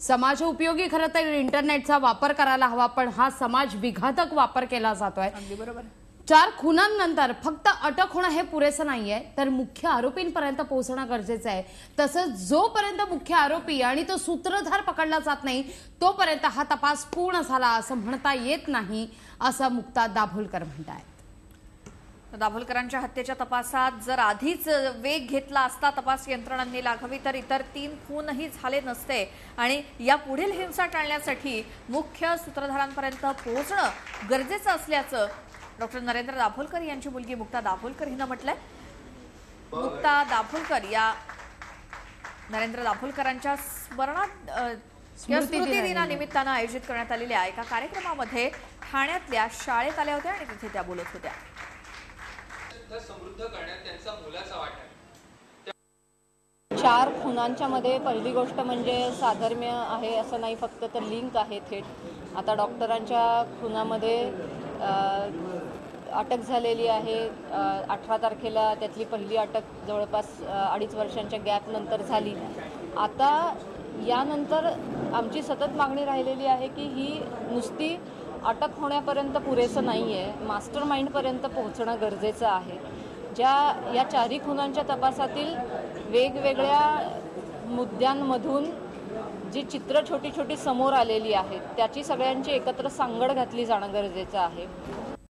समाज उपयोगी खरं तर इंटरनेटचा वापर करायला हवा पण हा समाज विघातक वापर केला जातोय. अगदी बरोबर. चार खुनांनंतर फक्त अटक होणं हे पुरेसं नाहीये तर मुख्य आरोपींपर्यंत पोहोचणं गरजेचं आहे. तसंच जोपर्यंत मुख्य आरोपी आणि तो सूत्रधार पकडला जात नाही तोपर्यंत हा तपास पूर्ण झाला असं म्हणता येत नाही असं मुक्ता दाभोलकर म्हणतायत. दाभोलकरांच्या हत्येच्या तपासात जर आधीच वेग घेतला असता तपास यंत्रणांनी लाघवी तर इतर तीन खूनही झाले नसते. आणि या पुढील हिंसा टाळण्यासाठी मुख्य सूत्रधारांपर्यंत पोहोचणं गरजेचं असल्याचं डॉक्टर नरेंद्र दाभोलकर यांची मुलगी मुक्ता दाभोलकर हिनं म्हटलंय. मुक्ता दाभोलकर या नरेंद्र दाभोलकरांच्या स्मरणात किंवा स्मृती स्मृती दिनानिमित्त. दिनानिमित्तानं आयोजित करण्यात आलेल्या एका कार्यक्रमामध्ये ठाण्यातल्या शाळेत आल्या होत्या आणि तिथे त्या बोलत होत्या. सुद्धा समृद्ध करण्यात त्यांचा मोलाचा वाटा आहे. चार खुनांच्या मध्ये पहिली गोष्ट म्हणजे साधर्म्य आहे असं नाही फक्त तर लिंक आहे थेट. आता डॉक्टरांच्या खुनामध्ये अटक झालेली आहे. अठरा तारखेला त्यातली पहिली अटक जवळपास अडीच वर्षांच्या गॅपनंतर झाली. आता यानंतर आमची सतत मागणी राहिलेली आहे की ही नुसती अटक होण्यापर्यंत पुरेसं नाही आहे मास्टर माइंडपर्यंत पोहोचणं गरजेचं आहे. ज्या या चारही खुनांच्या तपासातील वेगवेगळ्या मुद्द्यांमधून जी चित्र छोटी छोटी समोर आलेली आहेत त्याची सगळ्यांची एकत्र सांगड घातली जाणं गरजेचं आहे.